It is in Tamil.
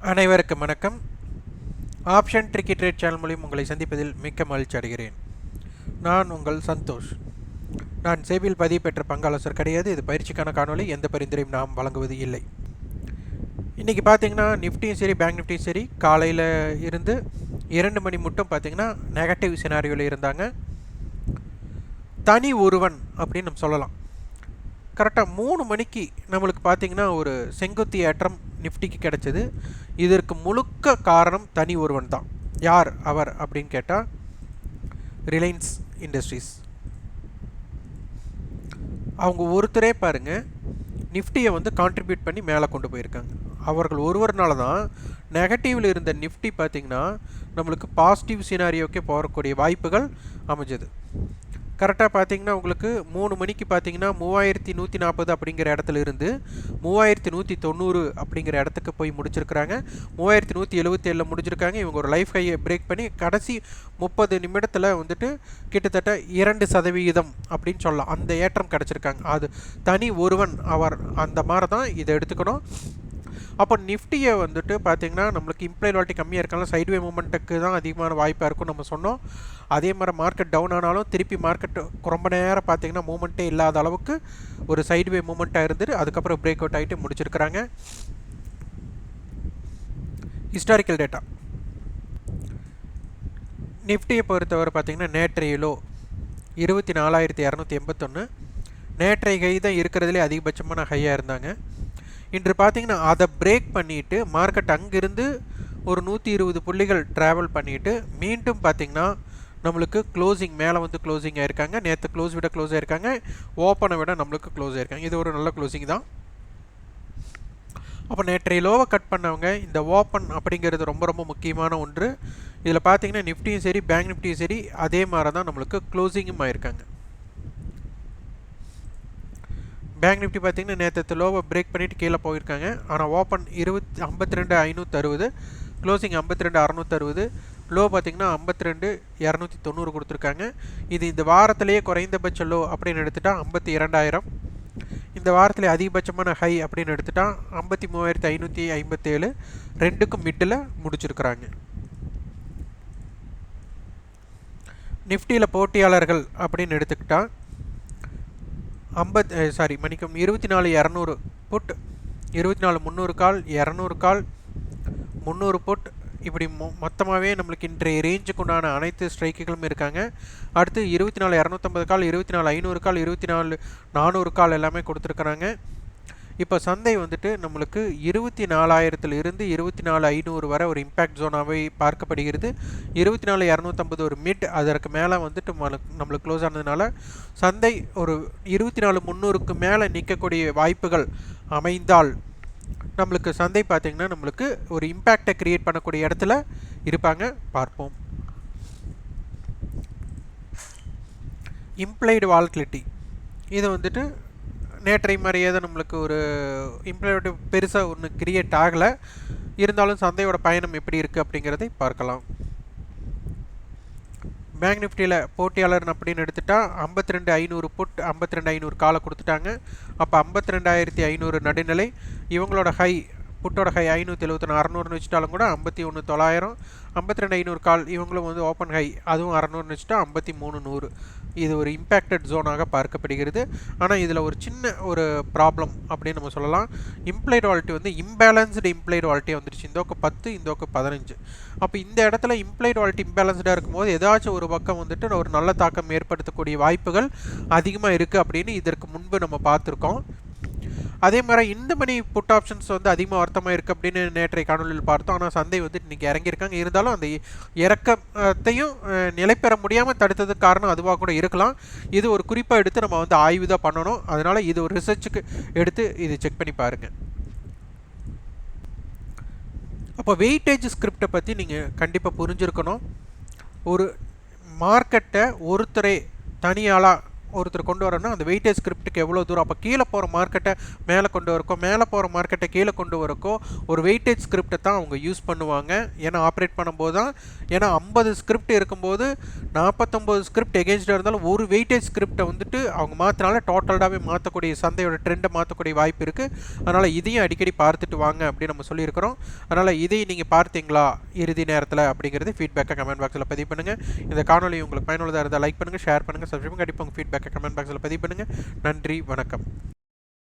அனைவருக்கும் வணக்கம். ஆப்ஷன் ட்ரிக்கி ட்ரேட் சேனல் மூலியம் உங்களை சந்திப்பதில் மிக்க மகிழ்ச்சி அடைகிறேன். நான் உங்கள் சந்தோஷ். நான் சேபியில் பதிவு பெற்ற பங்காளசர் கிடையாது. இது பயிற்சிக்கான காணொலி எந்த பரிந்துரையும் நாம் வழங்குவது இல்லை. இன்றைக்கி பார்த்தீங்கன்னா நிஃப்டியும் சரி பேங்க் நிஃப்டியும் சரி காலையில் இருந்து இரண்டு மணி மட்டும் பார்த்தீங்கன்னா நெகட்டிவ் சினாரியோவில் இருந்தாங்க. தனி ஒருவன் அப்படின்னு நம்ம சொல்லலாம். கரெக்டாக மூணு மணிக்கு நம்மளுக்கு பார்த்தீங்கன்னா ஒரு செங்குத்தி ஏற்றம் நிஃப்டிக்கு கிடைச்சது. இதற்கு முழுக்க காரணம் தனி ஒருவன் தான். யார்? அவர் அப்படின்னு கேட்டால் ரிலையன்ஸ் இண்டஸ்ட்ரீஸ். அவங்க ஒருத்தரே பாருங்கள் நிஃப்டியை வந்து கான்ட்ரிபியூட் பண்ணி மேலே கொண்டு போயிருக்காங்க. அவர்கள் ஒருவர்னால தான் நெகட்டிவில் இருந்த நிஃப்டி பார்த்திங்கன்னா நம்மளுக்கு பாசிட்டிவ் சினாரியோக்கே போகக்கூடிய வாய்ப்புகள் அமைஞ்சது. கரெக்டாக பார்த்தீங்கன்னா உங்களுக்கு மூணு மணிக்கு பார்த்தீங்கன்னா மூவாயிரத்தி நூற்றி நாற்பது அப்படிங்கிற இடத்துல இருந்து மூவாயிரத்தி நூற்றி தொண்ணூறு அப்படிங்கிற இடத்துக்கு போய் முடிச்சிருக்கிறாங்க. மூவாயிரத்தி நூற்றி எழுபத்தி ஏழில் முடிச்சிருக்காங்க. இவங்க ஒரு லைஃப் ஹையை பிரேக் பண்ணி கடைசி முப்பது நிமிடத்தில் வந்துட்டு கிட்டத்தட்ட இரண்டு சதவிகிதம் அப்படின்னு சொல்லலாம். அந்த ஏற்றம் கிடச்சிருக்காங்க. அது தனி ஒருவன் அவர் அந்த மாதிரி தான் இதை எடுத்துக்கணும். அப்போ நிஃப்டியை வந்துட்டு பார்த்தீங்கன்னா நம்மளுக்கு இம்ப்ளாய் கம்மியாக இருக்கலாம் சைட்வே மூமெண்ட்டுக்கு தான் அதிகமான வாய்ப்பாக இருக்கும் நம்ம சொன்னோம். அதே மாதிரி மார்க்கெட் டவுன் ஆனாலும் திருப்பி மார்க்கெட் ரொம்ப நேரம் பார்த்தீங்கன்னா மூமெண்ட்டே இல்லாத அளவுக்கு ஒரு சைட்வே மூமெண்ட்டாக இருந்துட்டு அதுக்கப்புறம் பிரேக் அவுட் ஆகிட்டு முடிச்சிருக்கிறாங்க. ஹிஸ்டாரிக்கல் டேட்டா நிஃப்டியை பொறுத்தவரை பார்த்தீங்கன்னா நேற்றையிலோ இருபத்தி நாலாயிரத்தி இரநூத்தி எண்பத்தொன்று நேற்றைய ஹை தான் இருக்கிறதுலே அதிகபட்சமான ஹையாக இருந்தாங்க. இன்று பார்த்தீங்கன்னா அதை பிரேக் பண்ணிவிட்டு மார்க்கெட் அங்கிருந்து ஒரு நூற்றி இருபது புள்ளிகள் ட்ராவல் பண்ணிவிட்டு மீண்டும் பார்த்திங்கன்னா நம்மளுக்கு க்ளோசிங் மேலே வந்து க்ளோசிங் ஆயிருக்காங்க. நேற்று க்ளோஸ் விட க்ளோஸ் ஆயிருக்காங்க. ஓப்பனை விட நம்மளுக்கு க்ளோஸ் ஆயிருக்காங்க. இது ஒரு நல்ல க்ளோசிங் தான். அப்போ நேற்றைய லோவை கட் பண்ணவங்க இந்த ஓப்பன் அப்படிங்கிறது ரொம்ப ரொம்ப முக்கியமான ஒன்று. இதில் பார்த்தீங்கன்னா நிஃப்டியும் சரி பேங்க் நிஃப்டியும் சரி அதே மாதிரி தான் நம்மளுக்கு க்ளோசிங்கும் ஆயிருக்காங்க. பேங்க் நிஃப்டி பார்த்தீங்கன்னா நேற்று லோவை பிரேக் பண்ணிவிட்டு கீழே போயிருக்காங்க. ஆனால் ஓப்பன் இருபத்தி ஐம்பத்தி ரெண்டு ஐநூற்றி அறுபது க்ளோசிங் ஐம்பத்தி ரெண்டு அறநூற்றறுபது லோ பார்த்திங்கன்னா ஐம்பத்தி ரெண்டு இரநூத்தி தொண்ணூறு கொடுத்துருக்காங்க. இது இந்த வாரத்திலேயே குறைந்தபட்ச லோ அப்படின்னு எடுத்துட்டால் ஐம்பத்தி இரண்டாயிரம். இந்த வாரத்தில் அதிகபட்சமான ஹை அப்படின்னு எடுத்துட்டால் ஐம்பத்தி மூவாயிரத்தி ஐநூற்றி ஐம்பத்தேழு. ரெண்டுக்கும் மிட்டில் முடிச்சிருக்கிறாங்க. நிஃப்டியில் போட்டியாளர்கள் அப்படின்னு எடுத்துக்கிட்டால் ஐம்பத் சாரி மணிக்கம் இருபத்தி நாலு இரநூறு புட் இருபத்தி நாலு முந்நூறு கால் இரநூறு கால் முந்நூறு புட் இப்படி மொ மொத்தமாகவே நம்மளுக்கு இன்றைய ரேஞ்சுக்கு உண்டான அனைத்து ஸ்ட்ரைக்குகளும் இருக்காங்க. அடுத்து இருபத்தி நாலு இரநூத்தம்பது கால் இருபத்தி நாலு ஐநூறு கால் இருபத்தி நாலு நானூறு கால் எல்லாமே கொடுத்துருக்குறாங்க. இப்போ சந்தை வந்துட்டு நம்மளுக்கு இருபத்தி நாலாயிரத்தில் இருந்து இருபத்தி நாலு ஐநூறு வரை ஒரு இம்பேக்ட் ஜோனாகவே பார்க்கப்படுகிறது. இருபத்தி நாலு இரநூத்தம்பது ஒரு மிட் அதற்கு மேலே வந்துட்டு நம்மளுக்கு க்ளோஸ் ஆனதுனால சந்தை ஒரு இருபத்தி நாலு முந்நூறுக்கு மேலே நிற்கக்கூடிய வாய்ப்புகள் அமைந்தால் நம்மளுக்கு சந்தை பார்த்திங்கன்னா நம்மளுக்கு ஒரு இம்பேக்டை க்ரியேட் பண்ணக்கூடிய இடத்துல இருப்பாங்க. பார்ப்போம். இம்ப்ளைடு வால்டிலிட்டி இது வந்துட்டு நேற்றை மாதிரியே தான் நம்மளுக்கு ஒரு இம்ப்ளைடு பெருசாக ஒன்று கிரியேட் ஆகலை. இருந்தாலும் சந்தையோட பயணம் எப்படி இருக்குது அப்படிங்கிறதை பார்க்கலாம். பேங்க் நிஃப்டியில் போட்டியாளர் அப்படின்னு எடுத்துட்டா ஐம்பத்தி ரெண்டு ஐநூறு புட் ஐம்பத்தி ரெண்டு ஐநூறு காலை கொடுத்துட்டாங்க. அப்போ ஐம்பத்தி ரெண்டாயிரத்தி ஐநூறு நடுநிலை. இவங்களோட ஹை புட்டோட ஹை ஐநூற்றி எழுபத்தொன்று அறநூறுனு வச்சுட்டாலும் கூட ஐம்பத்தி ஒன்று தொள்ளாயிரம் ஐம்பத்தி ரெண்டு ஐநூறு கால் இவங்களும் வந்து ஓப்பன் ஹை அதுவும் அறநூறுனு வச்சுட்டா ஐம்பத்தி மூணு நூறு. இது ஒரு இம்பேக்டட் ஜோனாக பார்க்கப்படுகிறது. ஆனால் இதில் ஒரு சின்ன ஒரு ப்ராப்ளம் அப்படின்னு நம்ம சொல்லலாம். இம்ப்ளைட் வாலிட்டி வந்து இம்பேலன்ஸ்டு இம்ப்ளைட் வாலிட்டி வந்துருச்சு இந்தோக்கு பத்து இந்தோக்கு பதினஞ்சு. அப்போ இந்த இடத்துல இம்ப்ளைட் வால்ட்டி இம்பேலன்ஸ்டாக இருக்கும்போது ஏதாச்சும் ஒரு பக்கம் வந்துட்டு ஒரு நல்ல தாக்கம் ஏற்படுத்தக்கூடிய வாய்ப்புகள் அதிகமாக இருக்குது அப்படின்னு இதற்கு முன்பு நம்ம பார்த்துருக்கோம். அதே மாதிரி இந்த மணி புட் ஆப்ஷன்ஸ் வந்து அதிகமாக வருத்தமாக இருக்குது அப்படின்னு நேற்றைய காணொலியில் பார்த்தோம். ஆனால் சந்தை வந்து இன்றைக்கி இறங்கியிருக்காங்க. இருந்தாலும் அந்த இறக்கத்தையும் நிலைப்பெற முடியாமல் தடுத்ததுக்கு காரணம் அதுவாக கூட இருக்கலாம். இது ஒரு குறிப்பாக எடுத்து நம்ம வந்து ஆய்வு தான் பண்ணணும். அதனால் இது ஒரு ரிசர்ச்சுக்கு எடுத்து இது செக் பண்ணி பாருங்கள் அப்போ வெயிட்டேஜ் ஸ்கிரிப்டை பற்றி நீங்கள் கண்டிப்பாக புரிஞ்சுருக்கணும். ஒரு மார்க்கெட்டை ஒருத்தரை தனியாளாக ஒருத்தர் கொண்டு வரணும்னா அந்த வெயிட்டேஜ் ஸ்கிரிப்ட்டுக்கு எவ்வளோ தூரம்? அப்போ கீழே போகிற மார்க்கெட்டை மேலே கொண்டு வரக்கோ மேலே போகிற மார்க்கெட்டை கீழே கொண்டு வரக்கோ ஒரு வெயிட்டேஜ் ஸ்கிரிப்டை தான் அவங்க யூஸ் பண்ணுவாங்க. ஏன்னா ஆப்ரேட் பண்ணும்போது தான் ஏன்னா ஐம்பது ஸ்கிரிப்ட் இருக்கும்போது நாற்பத்தொம்போது ஸ்கிரிப்ட் எகேன்ஸ்டாக இருந்தாலும் ஒரு வெயிட்டேஜ் ஸ்கிரிப்டை வந்துட்டு அவங்க மாற்றினால டோட்டலாகவே மாற்றக்கூடிய சந்தையோட ட்ரெண்டை மாற்றக்கூடிய வாய்ப்பு இருக்குது அதனால் இதையும் அடிக்கடி பார்த்துட்டு வாங்க அப்படின்னு நம்ம சொல்லியிருக்கிறோம். அதனால் இதையும் நீங்கள் பார்த்தீங்களா? இறுதி நேரத்தில் அப்படிங்கிறது ஃபீட்பேக்கை கமெண்ட் பாக்ஸில் பதிவு பண்ணுங்கள் இந்த காணொலி உங்களுக்கு பயனுள்ளதாக இருந்தால் லைக் பண்ணுங்கள் ஷேர் பண்ணுங்கள் சப்ஸ்கிரைப் கண்டிப்பாக உங்கள் ஃபீட்பேக் ஃபீட்பேக்கை கமெண்ட் பாக்ஸில் பதிவு பண்ணுங்கள் நன்றி வணக்கம்.